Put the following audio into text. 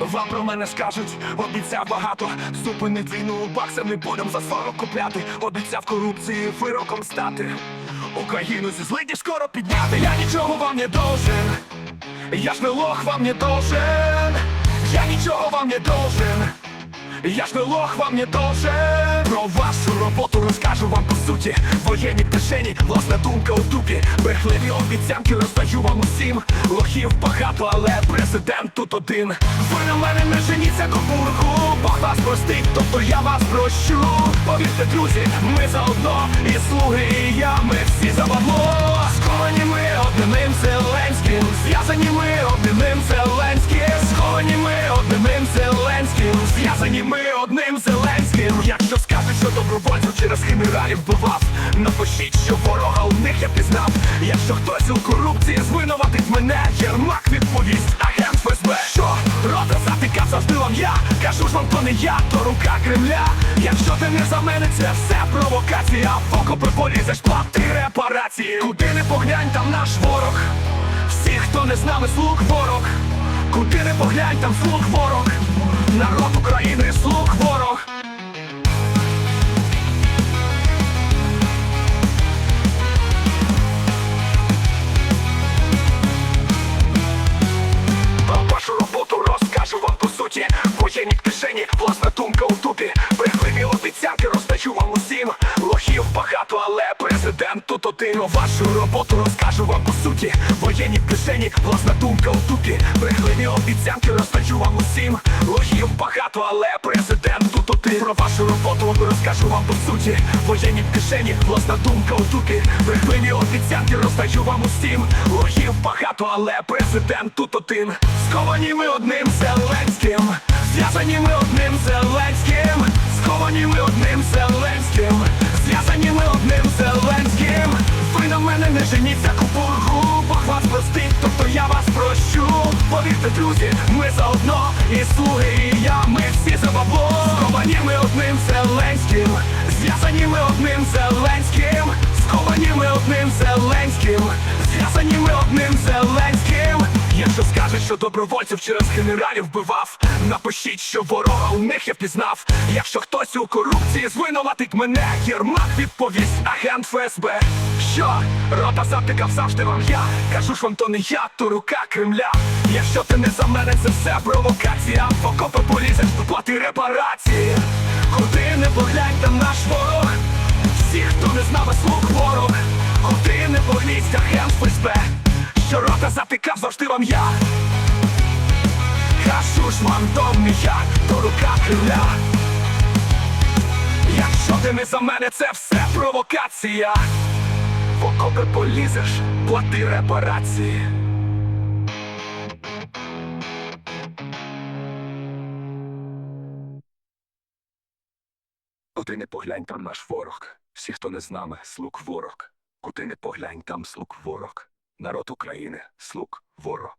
Вам про мене скажуть, обіцяв багато. Зупинить війну баксам не будем за 40 купляти. Обіцяв корупції вироком стати. Україну зі злидів скоро підняти. Я нічого вам не должен. Я ж не лох вам не должен. Я нічого вам не должен я ж не лох вам не должен Про вашу роботу розкажу вам по суті. Воєнні кишені, власна думка у дупі. Брехливі обіцянки роздаю вам усім. Лохів багато, але президент тут один. Ви на мене не женіться до бургу. Бог вас простить, тобто я вас прощу. Повірте, друзі, ми заодно І слуги, і я, ми всі за Сковані ми одним Зеленським. Зв'язані ми одним Зеленським. Сховані ми Зв'язані ми одним Зеленським. Якщо скажуть, що добровольців через генералів вбивав? Напишіть, що ворога у них я пізнав. Якщо хтось у корупції звинуватить мене Єрмак відповість, агент ФСБ. Що? Рота затикав завжди вам я. Кажу ж вам, то не я, то рука Кремля. Якщо ти не за мене, це все провокація. В окопи полізеш, плати репарації. Куди не поглянь, там наш ворог. Всі, хто не з нами, слуг ворог. Куди не поглянь, там слуг ворог Народ України, слуг ворог Про вашу роботу розкажу вам по суті. Воєнні кишені, власна думка у тупі Брехливі обіцянки роздачу вам усім. Лохів багато, але президент тут один Про вашу роботу розкажу вам по суті. Воєнні кишені, власна думка у тупі Брехливі обіцянки роздачу вам усім. Лохів багато, але президент тут один Сковані ми одним Зеленським. Зв'язані ми одним Зеленським. Сковані ми одним Зеленським женіться купургу Бог вас простить, тобто я вас прощу. Повірте, друзі, ми заодно І слуги, і я, ми всі за бабло. Сховані ми одним Зеленським Зв'язані ми одним Зеленським. Сховані ми одним Зеленським Зв'язані ми одним Зеленським Якщо скажуть, що добровольців через генералів вбивав. Напишіть, що ворога у них я впізнав. Якщо хтось у корупції звинуватить мене Єрмак відповість, агент ФСБ. Що? Рота затикав завжди вам я. Кажу ж вам, то не я, то рука Кремля. Якщо ти не за мене, це все провокація. В окопи полізеш, плати репарації. Куди не поглянь, там наш ворог. Всі, хто не з нами слуг ворог. Куди не поглість агент ФСБ Що рота затикав завжди вам я Кажу ж не я, то рука Кремля Якщо ти не за мене, це все провокація В окопи полізеш, плати репарації Куди не поглянь, там наш ворог. Всі, хто не з нами, слуг ворог. Куди не поглянь, там слуг ворог. Народ України, слуг ворог.